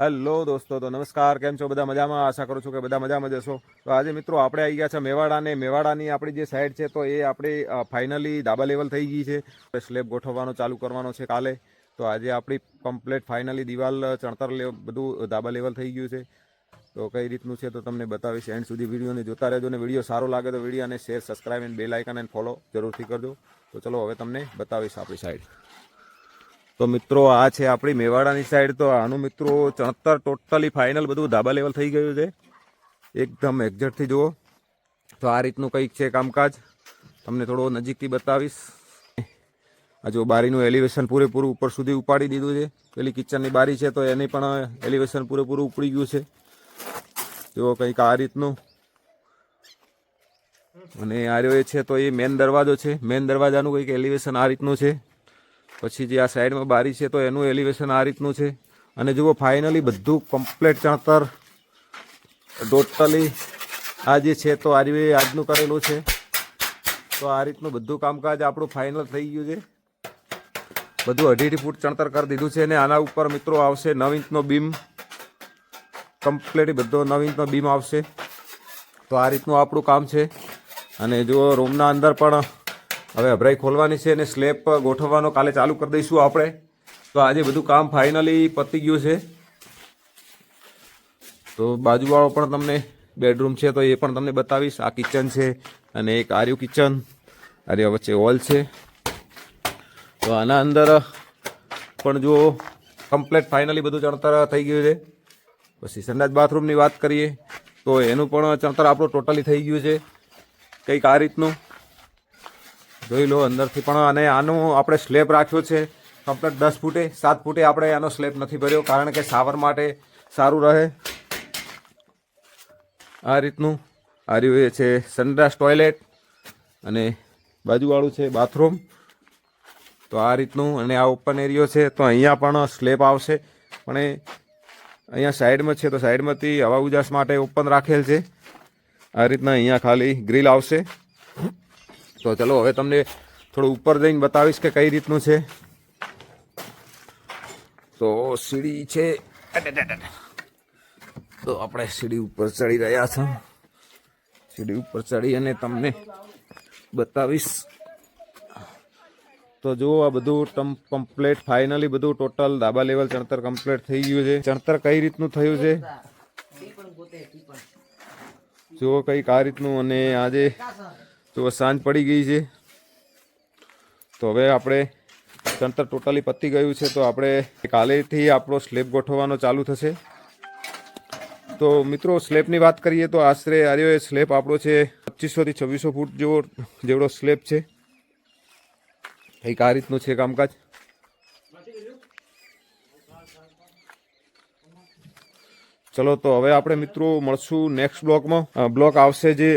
Hello દોસ્તો, તો નમસ્કાર, કેમ છો? બધા મજામાં? આશા કરું છું કે બધા મજામાં જશો તો આજે મિત્રો આપણે આવી ગયા છે મેવાડા ને મેવાડાની આપણી જે સાઈડ છે, તો એ આપણી ફાઇનલી ધાબા લેવલ થઈ ગઈ છે. સ્લેબ ગોઠવવાનો ચાલુ કરવાનો છે કાલે. તો આજે આપણી કમ્પ્લેટ ફાઇનલી દિવાલ ચણતર બધું ધાબા લેવલ થઈ ગયું છે. તો કઈ રીતનું છે તો તમને બતાવીશ. એન્ડ સુધી વિડીયોને જોતા રહેજો ને વીડિયો સારો લાગે તો વિડીયોને share subscribe and bell icon and follow જરૂરથી કરજો. તો ચલો હવે તમને બતાવીશ આપણી સાઈડ. તો મિત્રો, આ છે આપણી મેવાડાની સાઈડ તો આનું મિત્રો ચણતર ટોટલી ફાઇનલ બધું ધાબા લેવલ થઈ ગયું છે. એકદમ એક્ઝેક્ટથી જુઓ. તો આ રીતનું કંઈક છે કામકાજ. તમને થોડો નજીકથી બતાવીશ. આ જો બારીનું એલિવેશન પૂરેપૂરું ઉપર સુધી ઉપાડી દીધું છે. પેલી કિચનની બારી છે તો એની પણ એલિવેશન પૂરેપૂરું ઉપડી ગયું છે. જુઓ કંઈક આ રીતનું. અને આ રહ્યો છે તો એ મેન દરવાજો છે. મેન દરવાજાનું કંઈક એલિવેશન આ રીતનું છે. પછી જે આ સાઈડમાં બારી છે તો એનું એલિવેશન આ રીતનું છે. અને જુઓ ફાઇનલી બધું કમ્પ્લેટ ચણતર. ટોટલી આ જે છે તો આ રીતે આજનું કરેલું છે. તો આ રીતનું બધું કામકાજ આપણું ફાઇનલ થઈ ગયું છે. બધું અઢી ફૂટ ચણતર કરી દીધું છે અને આના ઉપર મિત્રો આવશે નવ ઇંચનો બીમ. કમ્પ્લેટ બધો નવ ઇંચનો બીમ આવશે. તો આ રીતનું આપણું કામ છે. અને જો રૂમના અંદર પણ હવે અભરાઈ ખોલવાની છે અને સ્લેબ ગોઠવવાનો કાલે ચાલુ કરી દઈશું આપણે. તો આજે બધું કામ ફાઇનલી પતી ગયું છે. તો બાજુવાળો પણ તમને બેડરૂમ છે તો એ પણ તમને બતાવીશ. આ કિચન છે અને એક આર્યું કિચન આર્ય વચ્ચે હોલ છે. તો આના અંદર પણ જો કમ્પ્લેટ ફાઇનલી બધું ચણતર થઈ ગયું છે. પછી સંડાસ બાથરૂમની વાત કરીએ, તો એનું પણ ચણતર આપણું ટોટલી થઈ ગયું છે. કંઈક આ રીતનું. જોઈ લો અંદરથી પણ અને આનું આપણે સ્લેબ રાખ્યો છે. કમ્પ્લેટ દસ ફૂટે, સાત ફૂટે આપણે આનો સ્લેબ નથી ભર્યો, કારણ કે સાવર માટે સારું રહે. આ રીતનું. આ રહ્યું એ છે સનરાઈઝ ટોયલેટ અને બાજુવાળું છે બાથરૂમ. તો આ રીતનું અને આ ઓપન એરિયો છે, તો અહીંયા પણ સ્લેબ આવશે. પણ એ અહીંયા સાઈડમાં છે, તો સાઈડમાંથી હવા ઉજાસ માટે ઓપન રાખેલ છે. આ રીતના અહીંયા ખાલી ગ્રીલ આવશે. તો ચલો, હવે તમને થોડું ઉપર જઈને બતાવીશ કે કઈ રીતનું છે. તો સીડી છે. તો આપણે સીડી ઉપર ચડી રહ્યા છો. સીડી ઉપર ચડી અને તમને બતાવીશ. તો જુઓ, આ બધું કમ્પ્લેટ ફાઇનલી બધું ટોટલ ધાબા લેવલ ચણતર કમ્પ્લેટ થઈ ગયું છે. ચણતર કઈ રીતનું થયું છે? જુઓ કંઈક આ રીતનું અને આજે તો સાંજ પડી ગઈ છે. તો હવે આપણે ચણતર ટોટલી પતી ગયું છે, તો આપણે કાલેથી આપણો સ્લેબ ગોઠવવાનો ચાલુ થશે. તો મિત્રો, સ્લેબની વાત કરીએ તો આશરે આર્યો એ સ્લેબ આપણો છે પચીસોથી છવ્વીસો ફૂટ જેવો, જેવડો સ્લેબ છે. કંઈક આ રીતનું છે કામકાજ. ચલો, તો હવે આપણે મિત્રો મળશું નેક્સ્ટ બ્લોકમાં. બ્લોક આવશે જે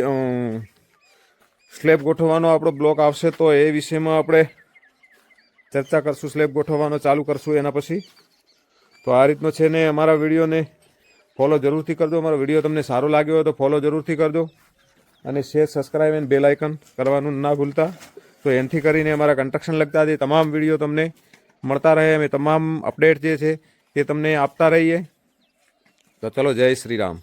સ્લેબ ગોઠવવાનો આપણો બ્લોક આવશે, તો એ વિષયમાં આપણે ચર્ચા કરશું, સ્લેબ ગોઠવવાનો ચાલુ કરશું એના પછી. તો આ રીતનો છે ને અમારા વિડીયોને ફોલો જરૂરથી કરજો, અમારો વીડિયો તમને સારો લાગ્યો હોય તો ફોલો જરૂરથી કરજો. અને share, subscribe and bell icon કરવાનું ના ભૂલતા. તો એનાથી કરીને અમારા કન્સ્ટ્રક્શન લગતા જે તમામ વીડિયો તમને મળતા રહે, અમે તમામ અપડેટ જે છે તે તમને આપતા રહીએ. તો ચલો, જય શ્રી રામ.